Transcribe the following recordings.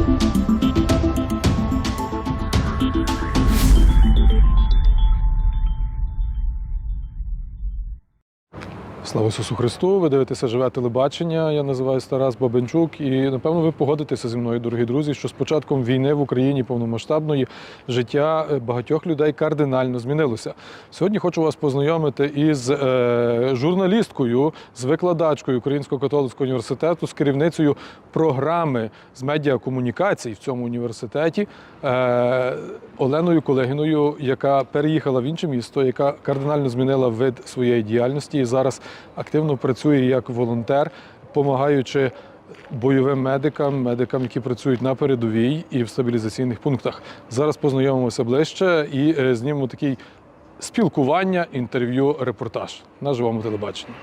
Thank you. Слава Ісусу Христу! Ви дивитеся живе телебачення. Я називаюся Тарас Бабенчук, і напевно ви погодитеся зі мною, дорогі друзі, що з початком війни в Україні повномасштабної життя е, багатьох людей кардинально змінилося. Сьогодні хочу вас познайомити із е, журналісткою, з викладачкою Українського католицького університету, з керівницею програми з медіакомунікацій в цьому університеті е, Оленою Колегіною, яка переїхала в інше місто, яка кардинально змінила вид своєї діяльності і зараз активно працює як волонтер, допомагаючи бойовим медикам, медикам, які працюють на передовій і в стабілізаційних пунктах. Зараз познайомимося ближче і е, знімемо такий спілкування, інтерв'ю, репортаж на живому телебаченні.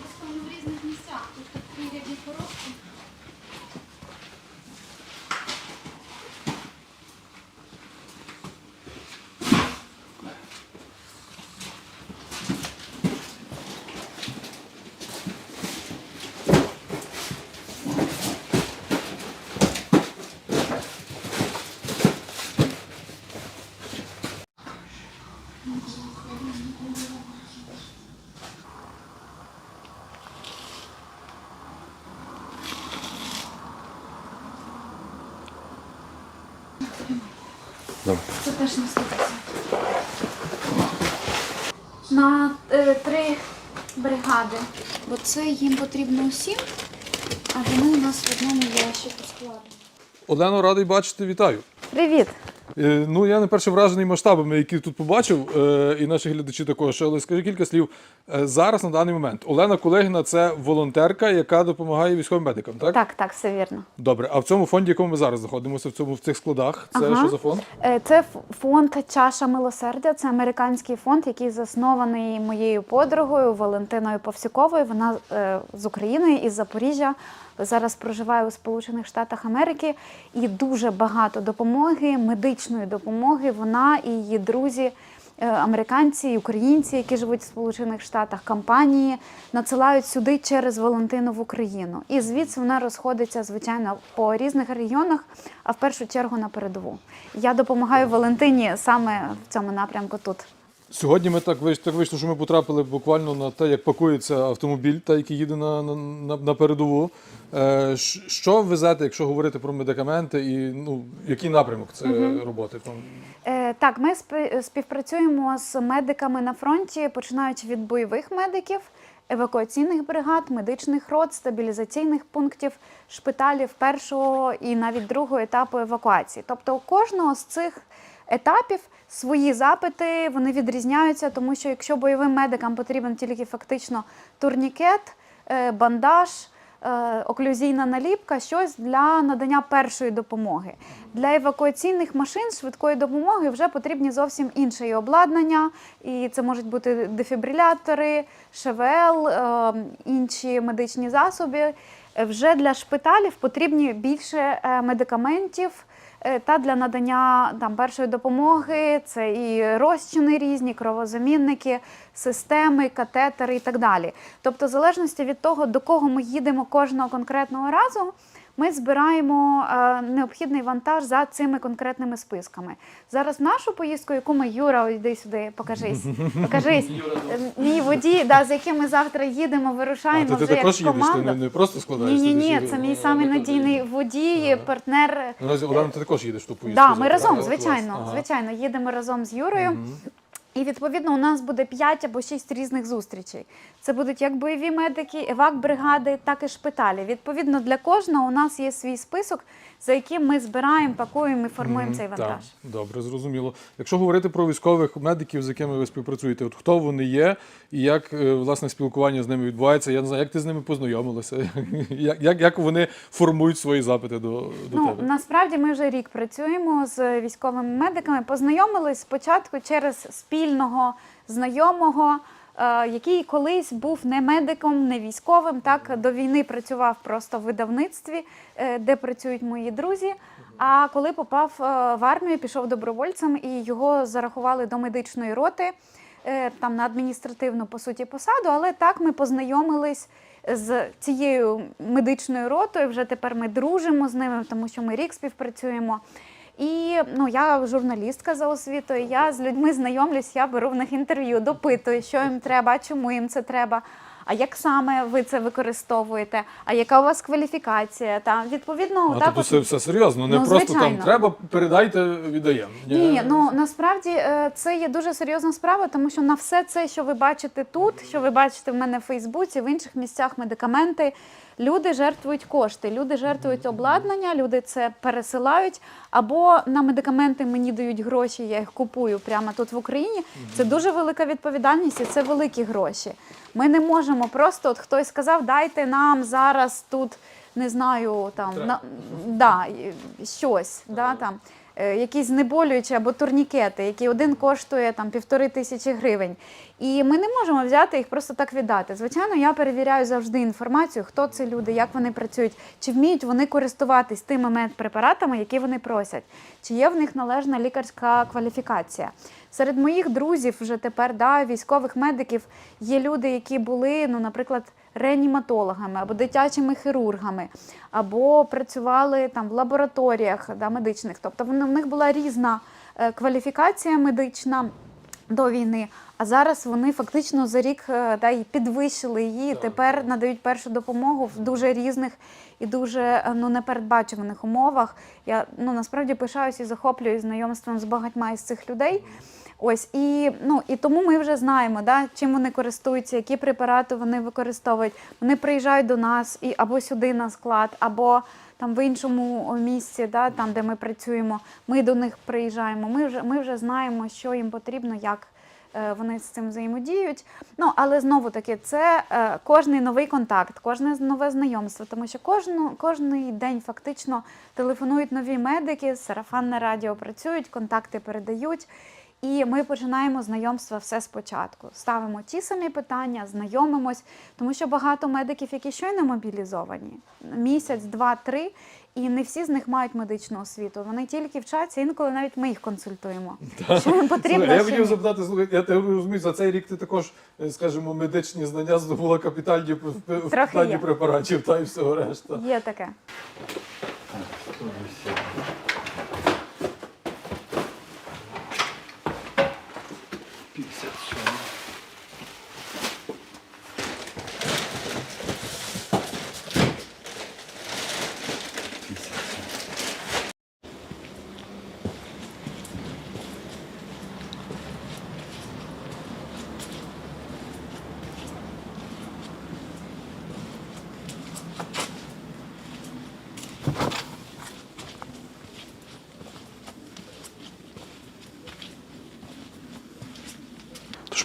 Просто вони в різних місцях. Тут такі рядні коробки. Добре. Це теж на 150. На е, три бригади. Бо це їм потрібно усім, а вони у нас в одному ящику складені. Олено, радий бачити, вітаю. Привіт! Е, Ну, я не перше вражений масштабами, які тут побачив, е, і наші глядачі також. Але скажи кілька слів Е, зараз на даний момент. Олена Колегіна це волонтерка, яка допомагає військовим медикам, так? Так, так, все вірно. Добре. А в цьому фонді, якому ми зараз знаходимося, в цьому в цих складах, це Ага. що за фонд? Це фонд Чаша милосердя. Це американський фонд, який заснований моєю подругою Валентиною Повсюковою. Вона з України із Запоріжжя. Зараз проживає у Сполучених Штатах Америки і дуже багато допомоги, медичної допомоги. Вона і її друзі. е, Американці українці, які живуть в Сполучених Штатах, компанії надсилають сюди через Валентину в Україну. І звідси вона розходиться, звичайно, по різних регіонах, а в першу чергу на передову. Я допомагаю Валентині саме в цьому напрямку тут. Сьогодні ми так вийшло, так вийшло, що ми потрапили буквально на те, як пакується автомобіль, та який їде на, на, на, на передову. Е, що везете, якщо говорити про медикаменти, і ну який напрямок це роботи? Там Е, так, ми співпрацюємо з медиками на фронті, починаючи від бойових медиків, евакуаційних бригад, медичних рот, стабілізаційних пунктів, шпиталів першого і навіть другого етапу евакуації. Тобто у кожного з цих етапів свої запити вони відрізняються, тому що якщо бойовим медикам потрібен тільки фактично турнікет, е, бандаж. е, Оклюзійна наліпка, щось для надання першої допомоги. Для евакуаційних машин швидкої допомоги вже потрібні зовсім інше обладнання, і це можуть бути дефібрилятори, ШВЛ, е, інші медичні засоби. Вже для шпиталів потрібні більше медикаментів. Е, Та для надання там першої допомоги це і розчини різні, кровозамінники, системи, катетери і так далі. Тобто, в залежності від того, до кого ми їдемо кожного конкретного разу, ми збираємо е, необхідний вантаж за цими конкретними списками. Зараз нашу поїздку, яку ми Юра, йди сюди, покажись. Покажись. Е, Мій водій, да, з яким ми завтра їдемо, а, вирушаємо то ти вже також як їдеш, ти не, просто Ні, ні, ні, це мій самий надійний водій, партнер. Наразі Олена, ти також їдеш в ту поїздку. Да, ми завтра, разом, звичайно, Ага. звичайно, їдемо разом з Юрою. І відповідно у нас буде 5 або 6 різних зустрічей. Це будуть як бойові медики, евак-бригади, так і шпиталі. Відповідно, для кожного у нас є свій список, за яким ми збираємо, пакуємо і формуємо цей так, вантаж. добре, зрозуміло. Якщо говорити про військових медиків, з якими ви співпрацюєте, от хто вони є і як е, власне спілкування з ними відбувається? Я не знаю, як ти з ними познайомилася, як, як, як вони формують свої запити до, до Ну тебе? насправді ми вже рік працюємо з військовими медиками. Познайомились спочатку через спільного знайомого, який колись був не медиком, не військовим. Так до війни працював просто в видавництві, е, де працюють мої друзі. А коли попав е, в армію, пішов добровольцем і його зарахували до медичної роти. е, Там на адміністративну по суті посаду, але так ми познайомились з цією медичною ротою. Вже тепер ми дружимо з ними, тому що ми рік співпрацюємо. І ну, я журналістка за освітою. Я з людьми знайомлюсь, я беру в них інтерв'ю, допитую, що їм треба, чому їм це треба. А як саме ви це використовуєте? А яка у вас кваліфікація? Та відповідно, А так тобто це все серйозно, не Ну, просто звичайно. там треба, передайте, віддаємо. Ні, ну насправді е, це є дуже серйозна справа, тому що на все це, що ви бачите тут, що ви бачите в мене в Фейсбуці, в інших місцях медикаменти. Люди жертвують кошти, люди жертвують обладнання, люди це пересилають. Або на медикаменти мені дають гроші, я їх купую прямо тут в Україні. Це дуже велика відповідальність і це великі гроші. Ми не можемо просто, от хтось сказав, дайте нам зараз тут, не знаю, там на, да, щось, да, там. е, Якісь знеболюючі або турнікети, які один коштує там півтори тисячі гривень. І ми не можемо взяти їх просто так віддати. Звичайно, я перевіряю завжди інформацію, хто це люди, як вони працюють, чи вміють вони користуватись тими медпрепаратами, які вони просять, чи є в них належна лікарська кваліфікація. Серед моїх друзів вже тепер да, військових медиків є люди, які були, ну, наприклад, реаніматологами або дитячими хірургами, або працювали там в лабораторіях да, медичних. Тобто в них була різна е, кваліфікація медична до війни. А зараз вони фактично за рік е, да, і підвищили її. Тепер надають першу допомогу в дуже різних і дуже е, ну, непередбачуваних умовах. Я ну, насправді пишаюся і захоплююсь знайомством з багатьма із цих людей. Ось і ну і тому ми вже знаємо, да, чим вони користуються, які препарати вони використовують. Вони приїжджають до нас і або сюди на склад, або там в іншому місці, да, там де ми працюємо. Ми до них приїжджаємо. Ми вже ми вже знаємо, що їм потрібно, як е, вони з цим взаємодіють. Ну але знову таки, це е, кожний новий контакт, кожне нове знайомство, тому що кожну, кожний день фактично телефонують нові медики, сарафанне радіо працюють, контакти передають. І ми починаємо знайомство все спочатку. Ставимо ті самі питання, знайомимось, тому що багато медиків, які щойно мобілізовані, місяць, два, три, і не всі з них мають медичну освіту. Вони тільки вчаться, інколи навіть ми їх консультуємо. Що їм потрібно? Слухай, я хотів запитати, слухай, я тебе розумію, за цей рік ти також, е, скажімо, медичні знання здобула капітальні в, є. препаратів та й всього решта. Є таке.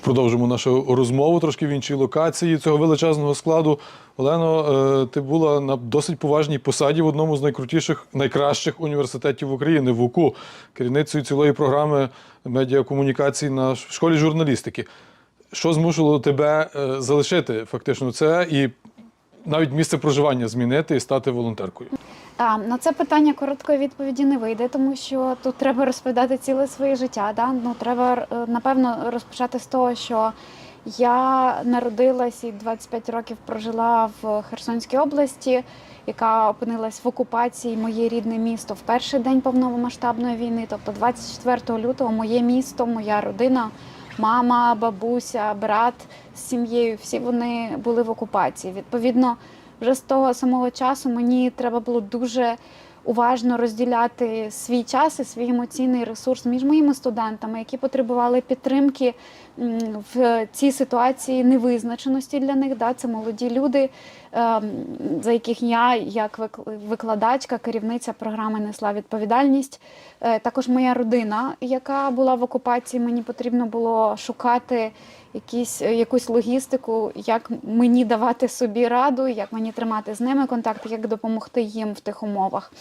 Продовжимо нашу розмову трошки в іншій локації цього величезного складу. Олено, е, ти була на досить поважній посаді в одному з найкрутіших, найкращих університетів України в УКУ, керівницею цілої програми медіакомунікацій на школі журналістики. Що змусило тебе е, залишити фактично це і навіть місце проживання змінити і стати волонтеркою? А, на це питання короткої відповіді не вийде, тому що тут треба розповідати ціле своє життя. Да? Ну, треба, е, напевно, розпочати з того, що я народилась і 25 років прожила в Херсонській області, яка опинилась в окупації, моє рідне місто в перший день повномасштабної війни. Тобто 24 лютого моє місто, моя родина, мама, бабуся, брат з сім'єю, всі вони були в окупації. Відповідно, вже з того самого часу мені треба було дуже уважно розділяти свій час і свій емоційний ресурс між моїми студентами, які потребували підтримки в цій ситуації невизначеності для них. Да? Це молоді люди, ем, за яких я, як вик- викладачка, керівниця програми несла відповідальність. Е, Також моя родина, яка була в окупації, мені потрібно було шукати якісь, е, якусь логістику, як мені давати собі раду, як мені тримати з ними контакт, як допомогти їм в тих умовах.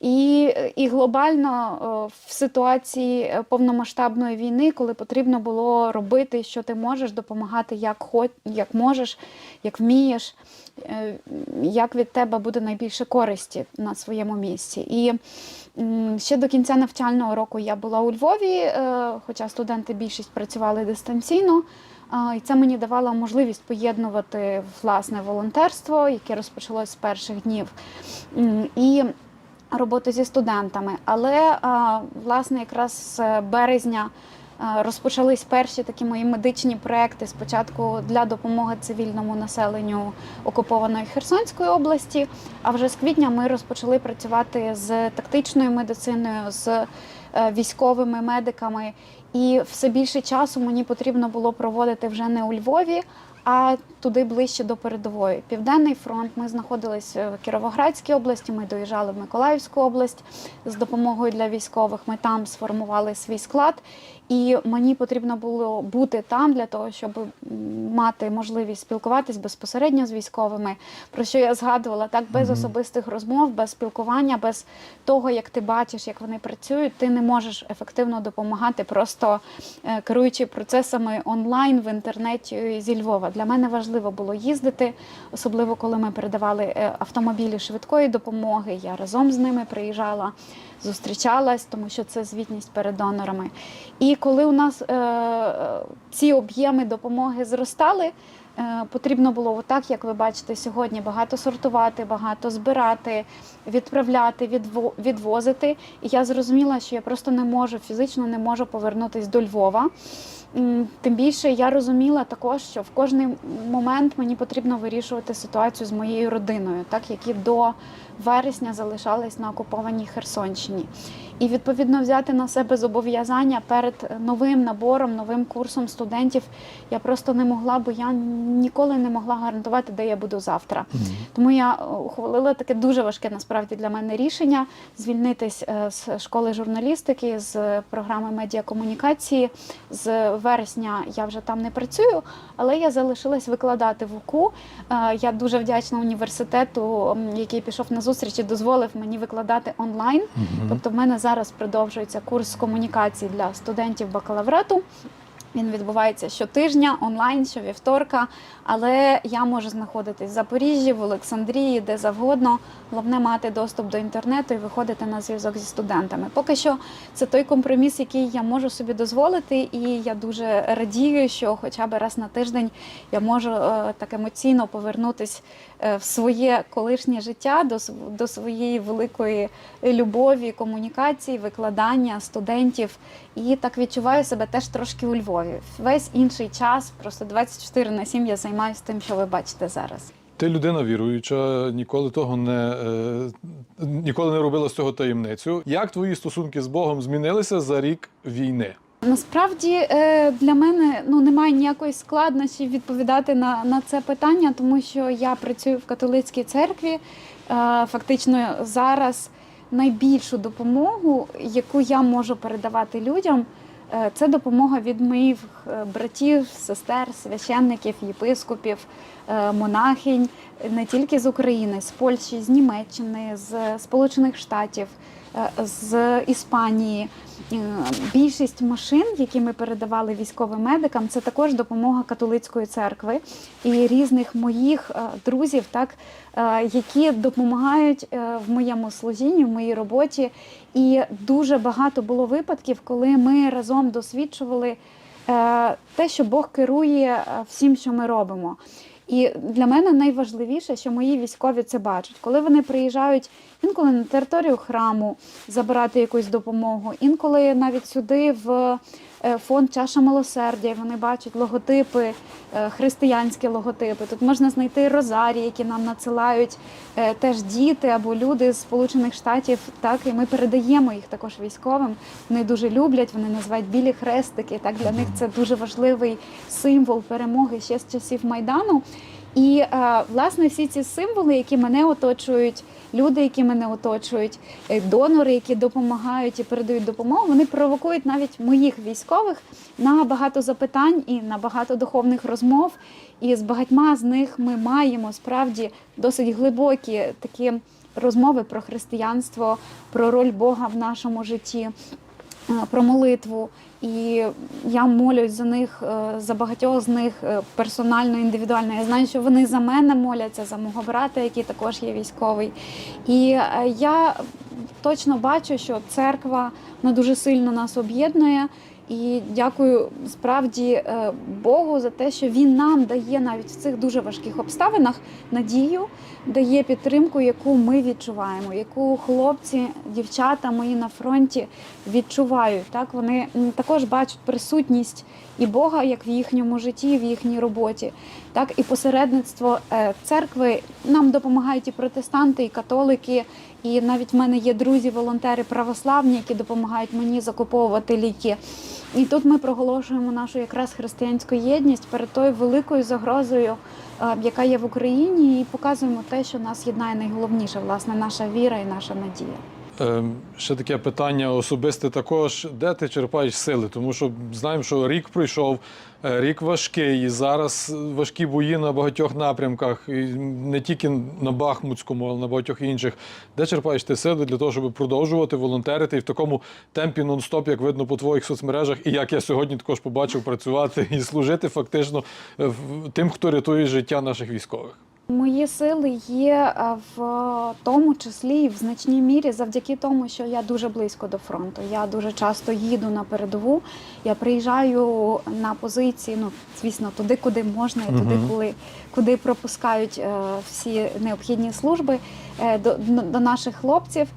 І, і глобально е, в ситуації е, повномасштабної війни, коли потрібно було робити, що ти можеш, допомагати як, хоч, як можеш, як вмієш, е, як від тебе буде найбільше користі на своєму місці. І ще до кінця навчального року я була у Львові, хоча студенти більшість працювали дистанційно. І це мені давало можливість поєднувати власне волонтерство, яке розпочалось з перших днів, і роботу зі студентами. Але власне якраз з березня розпочались перші такі мої медичні проекти. Спочатку для допомоги цивільному населенню окупованої Херсонської області. А вже з квітня ми розпочали працювати з тактичною медициною, з е, військовими медиками. І все більше часу мені потрібно було проводити вже не у Львові, а туди ближче до передової. Південний фронт. Ми знаходилися в Кіровоградській області. Ми доїжджали в Миколаївську область з допомогою для військових. Ми там сформували свій склад, і мені потрібно було бути там для того, щоб мати можливість спілкуватись безпосередньо з військовими. Про що я згадувала так без особистих розмов, без спілкування, без того, як ти бачиш, як вони працюють, ти не можеш ефективно допомагати, просто е, керуючи процесами онлайн в інтернеті зі Львова. Для мене важливо було їздити, особливо коли ми передавали е, автомобілі швидкої допомоги. Я разом з ними приїжджала, зустрічалась, тому що це звітність перед донорами. І коли у нас е, ці об'єми допомоги зростали. Е, Потрібно було отак, як ви бачите сьогодні, багато сортувати, багато збирати, відправляти, відво- відвозити. І я зрозуміла, що я просто не можу фізично не можу повернутися до Львова. Тим більше я розуміла також, що в кожний момент мені потрібно вирішувати ситуацію з моєю родиною, так які до вересня залишались на окупованій Херсонщині. І відповідно взяти на себе зобов'язання перед новим набором, новим курсом студентів я просто не могла, бо я ніколи не могла гарантувати, де я буду завтра. Тому я ухвалила таке дуже важке насправді для мене рішення звільнитись е, з школи журналістики, з програми медіакомунікації. З вересня я вже там не працюю, але я залишилась викладати в УКУ. Е, Я дуже вдячна університету, який пішов на зустріч і дозволив мені викладати онлайн. Тобто, в мене зараз продовжується курс комунікації для студентів бакалаврату. Він відбувається щотижня онлайн, щовівторка, але я можу знаходитись в Запоріжжі, в Олександрії, де завгодно. Головне мати доступ до інтернету і виходити на зв'язок зі студентами. Поки що це той компроміс, який я можу собі дозволити, і я дуже радію, що хоча б раз на тиждень я можу е, так емоційно повернутись е, в своє колишнє життя до, до своєї великої любові, комунікації, викладання студентів. І так відчуваю себе теж трошки у Львові. Весь інший час, просто 24 на 7 я займаюся тим, що ви бачите зараз. Ти людина віруюча, ніколи того не е, ніколи не робила з цього таємницю. Як твої стосунки з Богом змінилися за рік війни? Насправді е, для мене ну немає ніякої складнощі відповідати на, на це питання, тому що я працюю в католицькій церкві. Е, Фактично зараз найбільшу допомогу, яку я можу передавати людям, е, це допомога від моїх е, братів, сестер, священників, єпископів, е, монахинь не тільки з України, з Польщі, з Німеччини, з Сполучених Штатів, з Іспанії. Е, Більшість машин, які ми передавали військовим медикам, це також допомога католицької церкви і різних моїх е, друзів, так е, які допомагають в моєму служінні, в моїй роботі. І дуже багато було випадків, коли ми разом досвідчували те, що Бог керує всім, що ми робимо. І для мене найважливіше, що мої військові це бачать, коли вони приїжджають інколи на територію храму забирати якусь допомогу, інколи навіть сюди в е, фонд Чаша милосердя, і вони бачать логотипи, е, християнські логотипи. Тут можна знайти розарії, які нам надсилають е, теж діти або люди з Сполучених Штатів. Так, і ми передаємо їх також військовим. Вони дуже люблять, вони називають білі хрестики. Так для них це дуже важливий символ перемоги ще з часів майдану. І власне всі ці символи, які мене оточують, люди, які мене оточують, е, донори, які допомагають і передають допомогу, вони провокують навіть моїх військових на багато запитань і на багато духовних розмов. І з багатьма з них ми маємо справді досить глибокі такі розмови про християнство, про роль Бога в нашому житті. Е, Про молитву, і я молюсь за них, е, за багатьох з них е, персонально, індивідуально. Я знаю, що вони за мене моляться, за мого брата, який також є військовий. І я точно бачу, що церква вона дуже сильно нас об'єднує. І дякую справді е, Богу за те, що він нам дає навіть в цих дуже важких обставинах надію, дає підтримку, яку ми відчуваємо, яку хлопці, дівчата мої на фронті відчувають. Так вони також бачать присутність і Бога як в їхньому житті, в їхній роботі, так і посередництво е, церкви нам допомагають і протестанти, і католики. І навіть в мене є друзі, волонтери православні, які допомагають мені закуповувати ліки. І тут ми проголошуємо нашу якраз християнську єдність перед тою великою загрозою, е, яка є в Україні, і показуємо те, що нас єднає найголовніше, власне, наша віра і наша надія. Ем, Ще таке питання особисте також. Де ти черпаєш сили? Тому що знаємо, що рік пройшов, е, рік важкий, і зараз важкі бої на багатьох напрямках, і не тільки на Бахмутському, але на багатьох інших. Де черпаєш ти сили для того, щоб продовжувати волонтерити і в такому темпі нон-стоп, як видно по твоїх соцмережах, і як я сьогодні також побачив працювати і служити фактично е, тим, хто рятує життя наших військових. Мої сили є е, в тому числі і в значній мірі завдяки тому, що я дуже близько до фронту. Я дуже часто їду на передову. Я приїжджаю на позиції, ну звісно, туди, куди можна, і туди, коли куди пропускають е, всі необхідні служби е, до, до наших хлопців.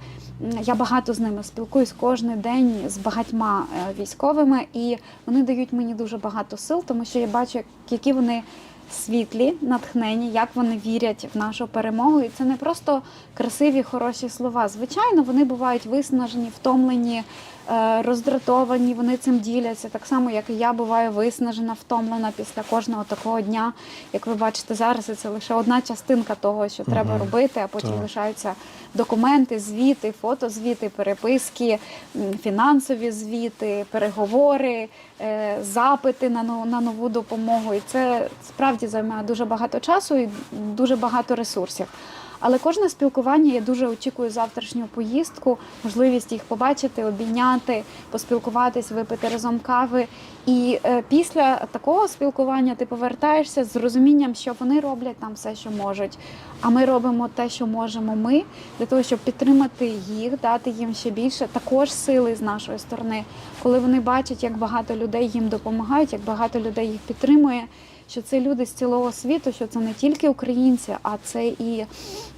Я багато з ними спілкуюсь кожен день з багатьма військовими, і вони дають мені дуже багато сил, тому що я бачу, які вони світлі, натхнені, як вони вірять в нашу перемогу. І це не просто красиві, хороші слова. Звичайно, вони бувають виснажені, втомлені, роздратовані. Вони цим діляться. Так само, як і я буваю виснажена, втомлена після кожного такого дня. Як ви бачите зараз, це лише одна частинка того, що треба робити, а потім Так. лишаються документи, звіти, фотозвіти, переписки, фінансові звіти, переговори, е, запити на но- на нову допомогу. І це справді займає дуже багато часу і дуже багато ресурсів. Але кожне спілкування я дуже очікую завтрашню поїздку, можливість їх побачити, обійняти, поспілкуватись, випити разом кави. І е, після такого спілкування ти повертаєшся з розумінням, що вони роблять там все, що можуть. А ми робимо те, що можемо ми, для того, щоб підтримати їх, дати їм ще більше також сили з нашої сторони, коли вони бачать, як багато людей їм допомагають, як багато людей їх підтримує. Що це люди з цілого світу, що це не тільки українці, а це і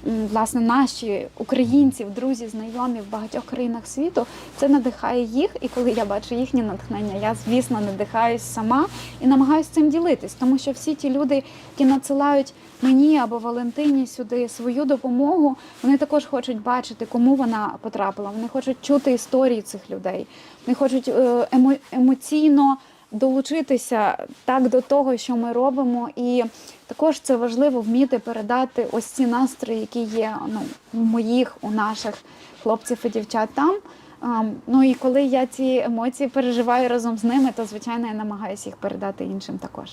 власне наші українці, друзі, знайомі в багатьох країнах світу. Це надихає їх. І коли я бачу їхнє натхнення, я звісно надихаюсь сама і намагаюся цим ділитись, тому що всі ті люди, які надсилають мені або Валентині сюди свою допомогу, вони також хочуть бачити, кому вона потрапила. Вони хочуть чути історії цих людей. Вони хочуть е, емо- емоційно долучитися так до того, що ми робимо, і також це важливо вміти передати ось ці настрої, які є ну, у моїх, у наших хлопців і дівчат там. Ну і коли я ці емоції переживаю разом з ними, то звичайно я намагаюся їх передати іншим також.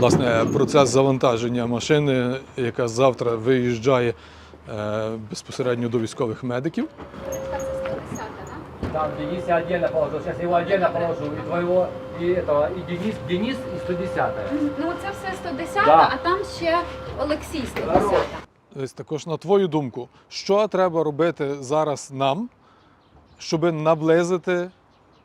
Власне, процес завантаження машини, яка завтра виїжджає безпосередньо до військових медиків. Там Денис я отдельно положил, сейчас я его отдельно положу, и твоего, и этого, и Денис, Денис и 110 Ну це все 110, Да. а там ще Олексій 110. Ось також на твою думку, що треба робити зараз нам, щоб наблизити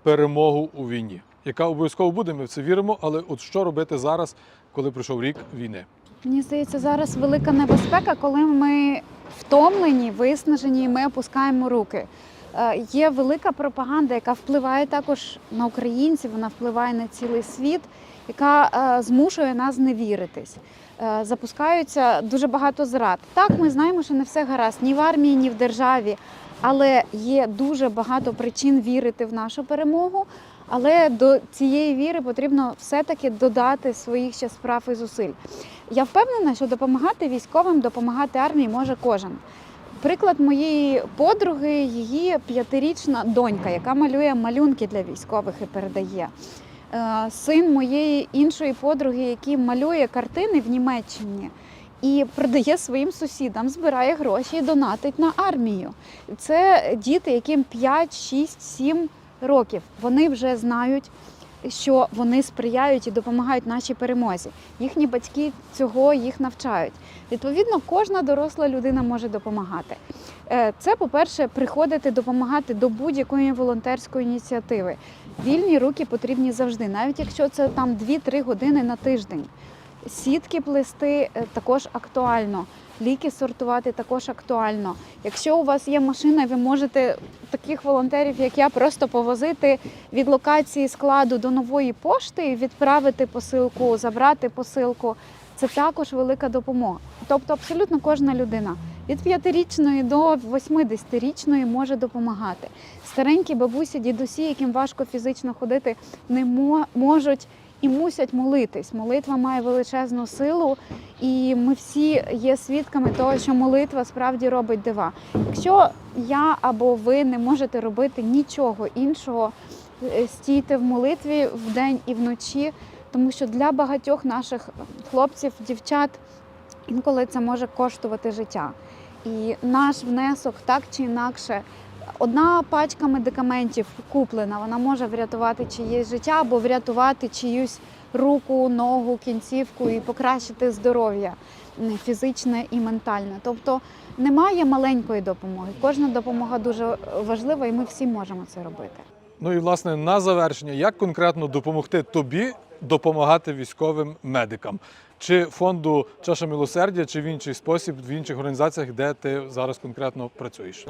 перемогу у війні, яка обов'язково буде, ми в це віримо, але от що робити зараз, коли пройшов рік війни? Мені здається, зараз велика небезпека, коли ми втомлені, виснажені, і ми опускаємо руки. Е, Є велика пропаганда, яка впливає також на українців, вона впливає на цілий світ, яка е, змушує нас не віритись. Е, Запускаються дуже багато зрад. Так, ми знаємо, що не все гаразд ні в армії, ні в державі, але є дуже багато причин вірити в нашу перемогу. Але до цієї віри потрібно все-таки додати своїх ще справ і зусиль. Я впевнена, що допомагати військовим, допомагати армії може кожен. Приклад моєї подруги, її п'ятирічна донька, яка малює малюнки для військових і передає. Е, Син моєї іншої подруги, який малює картини в Німеччині і продає своїм сусідам, збирає гроші і донатить на армію. Це діти, яким 5, 6, 7 років. Вони вже знають, що вони сприяють і допомагають нашій перемозі. Їхні батьки цього їх навчають. Відповідно, кожна доросла людина може допомагати. Е, Це, по-перше, приходити допомагати до будь-якої волонтерської ініціативи. Вільні руки потрібні завжди, навіть якщо це там 2-3 години на тиждень. Сітки плести е, також актуально, ліки сортувати також актуально. Якщо у вас є машина, ви можете таких волонтерів, як я, просто повозити від локації складу до нової пошти відправити посилку, забрати посилку. Це також велика допомога. Тобто, абсолютно кожна людина від 5-річної до 80-річної може допомагати. Старенькі бабусі, дідусі, яким важко фізично ходити, не можуть і мусять молитись. Молитва має величезну силу, і ми всі є свідками того, що молитва справді робить дива. Якщо я або ви не можете робити нічого іншого, е, стійте в молитві вдень і вночі, тому що для багатьох наших хлопців, дівчат інколи це може коштувати життя. І наш внесок так чи інакше. Одна пачка медикаментів куплена, вона може врятувати чиєсь життя або врятувати чиюсь руку, ногу, кінцівку і покращити здоров'я фізичне і ментальне. Тобто немає маленької допомоги. Кожна допомога дуже важлива, і ми всі можемо це робити. Ну і власне на завершення, як конкретно допомогти тобі допомагати військовим медикам? Чи фонду Чаша милосердя, чи в інший спосіб, в інших організаціях, де ти зараз конкретно працюєш?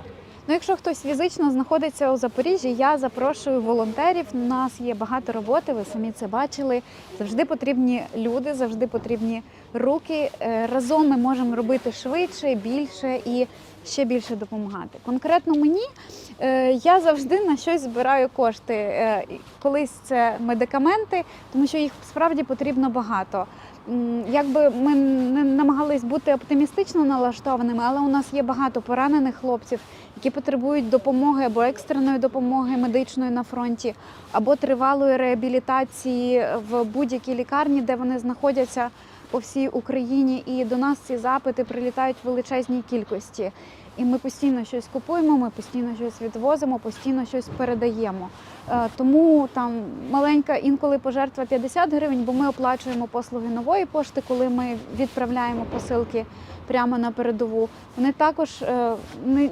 Ну, якщо хтось фізично знаходиться у Запоріжжі, я запрошую волонтерів. У нас є багато роботи, ви самі це бачили. Завжди потрібні люди, завжди потрібні руки. Е, Разом ми можемо робити швидше, більше і ще більше допомагати. Конкретно мені е, я завжди на щось збираю кошти. Е, Колись це медикаменти, тому що їх справді потрібно багато. Якби ми не намагались бути оптимістично налаштованими, але у нас є багато поранених хлопців, які потребують допомоги або екстреної допомоги медичної на фронті, або тривалої реабілітації в будь-якій лікарні, де вони знаходяться по всій Україні. І до нас ці запити прилітають в величезній кількості. І ми постійно щось купуємо, ми постійно щось відвозимо, постійно щось передаємо. Е, Тому там маленька інколи пожертва 50 гривень, бо ми оплачуємо послуги нової пошти, коли ми відправляємо посилки прямо на передову. Вони також е,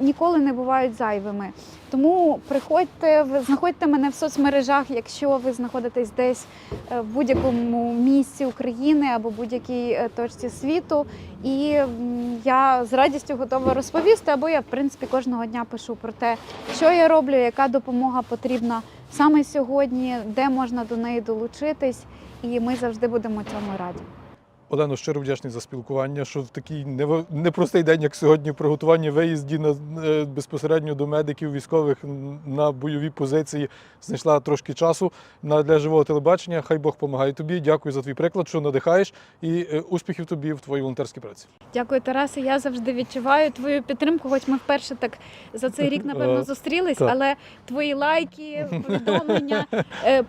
ніколи не бувають зайвими. Тому приходьте, знаходьте мене в соцмережах, якщо ви знаходитесь десь е, в будь-якому місці України або будь-якій е, точці світу. І я з радістю готова розповісти, або я в принципі кожного дня пишу про те, що я роблю, яка допомога потрібна саме сьогодні, де можна до неї долучитись, і ми завжди будемо цьому раді. Олено, щиро вдячний за спілкування, що в такий непростий день, як сьогодні, приготування виїзді на е, безпосередньо до медиків військових на бойові позиції знайшла трошки часу для живого телебачення. Хай Бог допомагає тобі. Дякую за твій приклад, що надихаєш, і е, успіхів тобі в твоїй волонтерській праці. Дякую, Тарасе. Я завжди відчуваю твою підтримку, хоч ми вперше так за цей рік, напевно, Е, зустрілись, але твої лайки, повідомлення,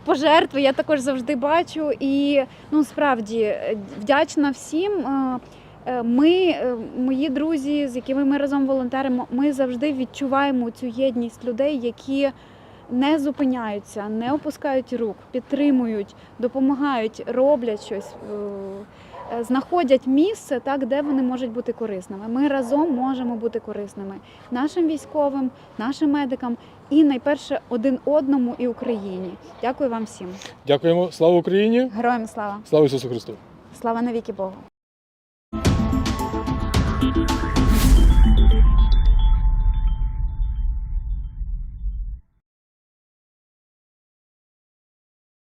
пожертви я також завжди бачу. І ну справді е, вдячна всім. Е, Ми, е, мої друзі, з якими ми разом волонтеримо, ми завжди відчуваємо цю єдність людей, які не зупиняються, не опускають рук, підтримують, допомагають, роблять щось. е, знаходять місце так, де вони можуть бути корисними. Ми разом можемо бути корисними нашим військовим, нашим медикам і найперше один одному і Україні. Дякую вам всім. Дякуємо. Слава Україні! Героям слава! Слава Ісусу Христу! Слава навіки Богу!